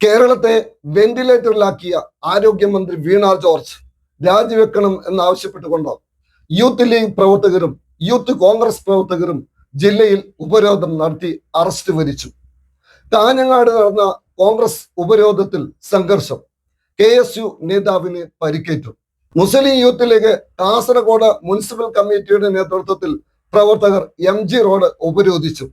കേരളത്തെ വെന്റിലേറ്ററിലാക്കിയ ആരോഗ്യമന്ത്രി വീണ ജോർജ് രാജിവെക്കണം എന്നാവശ്യപ്പെട്ടുകൊണ്ട് യൂത്ത് ലീഗ് പ്രവർത്തകരും യൂത്ത് കോൺഗ്രസ് പ്രവർത്തകരും ജില്ലയിൽ ഉപരോധം നടത്തി അറസ്റ്റ് വരിച്ചു. കാഞ്ഞങ്ങാട് നടന്ന കോൺഗ്രസ് ഉപരോധത്തിൽ സംഘർഷം കെ എസ് യു നേതാവിന് പരിക്കേറ്റു. Muslim Youth League Kasaragod municipal കമ്മിറ്റിയുടെ നേതൃത്വത്തിൽ പ്രവർത്തകർ എം ജി റോഡ് ഉപരോധിച്ചു.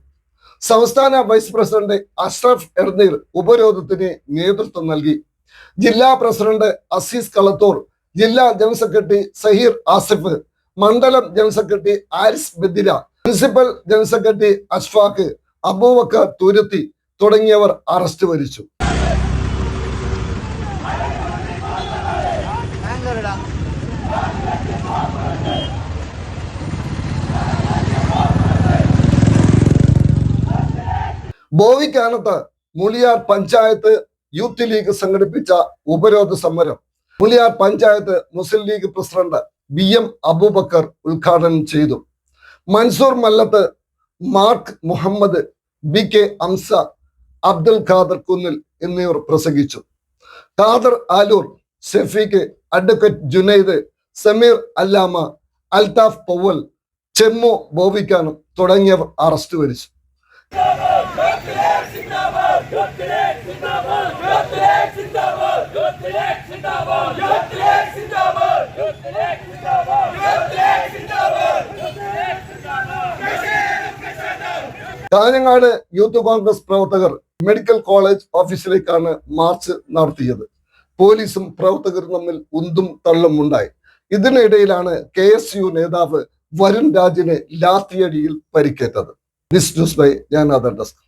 സംസ്ഥാന വൈസ് പ്രസിഡന്റ് അഷ്റഫ് എർനീർ ഉപരോധത്തിന് നേതൃത്വം നൽകി. ജില്ലാ പ്രസിഡന്റ് അസീസ് കളത്തൂർ ജില്ലാ ജനറൽ സെക്രട്ടറി സഹീർ ആസിഫ് മണ്ഡലം general secretary Aris Badira principal general secretary Ashfaq Abubakar Thuruthi തുടങ്ങിയവർ അറസ്റ്റ് വരിച്ചു. ബോവിക്കാനത്ത് മുളിയാർ പഞ്ചായത്ത് യൂത്ത് ലീഗ് സംഘടിപ്പിച്ച ഉപരോധ സമരം. Muliyar panchayat Muslim league president B M Abubakar ഉദ്ഘാടനം ചെയ്തു. Mansoor Mallath mark Muhammad B K Amsa Abdul Khader Kunnil എന്നിവർ പ്രസംഗിച്ചു. ഖാദർ ആലൂർ ഷെഫീഖ് അഡ്വക്കേറ്റ് ജുനൈദ് സമീർ അല്ലാമ അൽതാഫ് പവൽ ചെമ്മു ബോവിക്കാനം തുടങ്ങിയവർ അറസ്റ്റ് വരിച്ചു. കാഞ്ഞങ്ങാട് യൂത്ത് കോൺഗ്രസ് പ്രവർത്തകർ മെഡിക്കൽ കോളേജ് ഓഫീസിലേക്കാണ് മാർച്ച് നടത്തിയത്. പോലീസും പ്രവർത്തകരും തമ്മിൽ ഉന്തും തള്ളും ഉണ്ടായി. ഇതിനിടയിലാണ് കെ എസ് യു നേതാവ് വരുൺ രാജിന് ലാത്തിയടിയിൽ പരിക്കേറ്റത്. ദിസ് ന്യൂസ് ബൈ ഞാൻ അതർ ഡെസ്ക്.